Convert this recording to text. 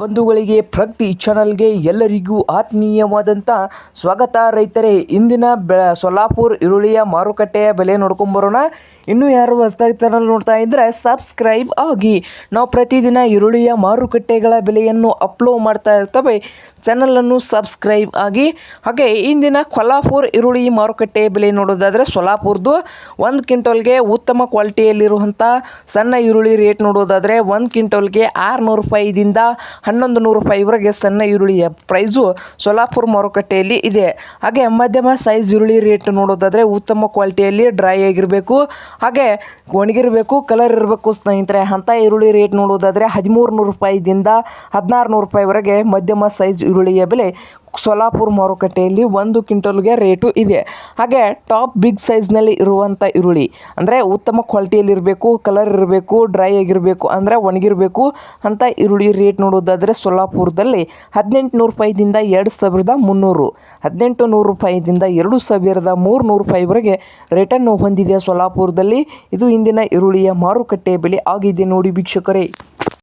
ಬಂಧುಗಳಿಗೆ ಪ್ರಗತಿ ಚಾನಲ್ಗೆ ಎಲ್ಲರಿಗೂ ಆತ್ಮೀಯವಾದಂಥ ಸ್ವಾಗತ. ರೈತರೇ, ಇಂದಿನ ಬೆ, ಸೊಲ್ಲಾಪುರ್ ಈರುಳ್ಳಿಯ ಮಾರುಕಟ್ಟೆಯ ಬೆಲೆ ನೋಡ್ಕೊಂಬರೋಣ ಇನ್ನೂ ಯಾರು ಹೊಸದಾಗಿ ಚಾನಲ್ ನೋಡ್ತಾ ಇದ್ದರೆ ಸಬ್ಸ್ಕ್ರೈಬ್ ಆಗಿ. ನಾವು ಪ್ರತಿದಿನ ಈರುಳ್ಳಿಯ ಮಾರುಕಟ್ಟೆಗಳ ಬೆಲೆಯನ್ನು ಅಪ್ಲೋಡ್ ಮಾಡ್ತಾ ಇರ್ತವೆ. ಚಾನಲನ್ನು ಸಬ್ಸ್ಕ್ರೈಬ್ ಆಗಿ. ಹಾಗೆ ಇಂದಿನ ಕೊಲ್ಲಾಪುರ್ ಈರುಳ್ಳಿ ಮಾರುಕಟ್ಟೆ ಬೆಲೆ ನೋಡೋದಾದರೆ ಸೊಲ್ಲಾಪುರದ್ದು ಒಂದು ಕ್ವಿಂಟಲ್ಗೆ ಉತ್ತಮ ಕ್ವಾಲಿಟಿಯಲ್ಲಿರುವಂಥ ಸಣ್ಣ ಈರುಳ್ಳಿ ರೇಟ್ ನೋಡೋದಾದರೆ ಒಂದು ಕ್ವಿಂಟಲ್ಗೆ ಆರುನೂರು ರೂಪಾಯಿದಿಂದ ಹನ್ನೊಂದು ನೂರು ರೂಪಾಯಿ ಇವರೆಗೆ ಸಣ್ಣ ಈರುಳ್ಳಿಯ ಪ್ರೈಸು ಸೋಲಾಪುರ ಮಾರುಕಟ್ಟೆಯಲ್ಲಿ ಇದೆ. ಹಾಗೆ ಮಧ್ಯಮ ಸೈಜ್ ಈರುಳ್ಳಿ ರೇಟ್ ನೋಡೋದಾದರೆ ಉತ್ತಮ ಕ್ವಾಲಿಟಿಯಲ್ಲಿ ಡ್ರೈ ಆಗಿರಬೇಕು. ಹಾಗೆ ಒಣಗಿರಬೇಕು, ಕಲರ್ ಇರಬೇಕು ಸ್ನೇಹಿತರೆ. ಅಂಥ ಈರುಳ್ಳಿ ರೇಟ್ ನೋಡೋದಾದರೆ ಹದಿಮೂರು ನೂರು ರೂಪಾಯಿದಿಂದ ಹದಿನಾರು ನೂರು ರೂಪಾಯಿವರೆಗೆ ಮಧ್ಯಮ ಸೈಜ್ ಈರುಳ್ಳಿಯ ಬೆಲೆ ಸೊಲ್ಲಾಪುರ ಮಾರುಕಟ್ಟೆಯಲ್ಲಿ ಒಂದು ಕ್ವಿಂಟಲ್ಗೆ ರೇಟು ಇದೆ. ಹಾಗೆ ಟಾಪ್ ಬಿಗ್ ಸೈಜ್ನಲ್ಲಿ ಇರುವಂಥ ಈರುಳ್ಳಿ, ಅಂದರೆ ಉತ್ತಮ ಕ್ವಾಲಿಟಿಯಲ್ಲಿರಬೇಕು ಕಲರ್ ಇರಬೇಕು, ಡ್ರೈ ಆಗಿರಬೇಕು, ಅಂದರೆ ಒಣಗಿರಬೇಕು ಅಂತ ಈರುಳ್ಳಿ ರೇಟ್ ನೋಡೋದಾದರೆ ಸೋಲಾಪುರದಲ್ಲಿ ಹದಿನೆಂಟು ನೂರು ರೂಪಾಯಿದಿಂದ ಎರಡು ಸಾವಿರದ ಮುನ್ನೂರು ಹದಿನೆಂಟು ನೂರು ರೂಪಾಯಿದಿಂದ ಎರಡು ಸಾವಿರದ ಮೂರು ನೂರು ರೂಪಾಯಿವರೆಗೆ ರೇಟನ್ನು ಹೊಂದಿದೆ ಸೊಲ್ಲಾಪುರದಲ್ಲಿ ಇದು ಇಂದಿನ ಈರುಳ್ಳಿಯ ಮಾರುಕಟ್ಟೆ ಬೆಲೆ ಆಗಿದೆ ನೋಡಿ ವೀಕ್ಷಕರೇ.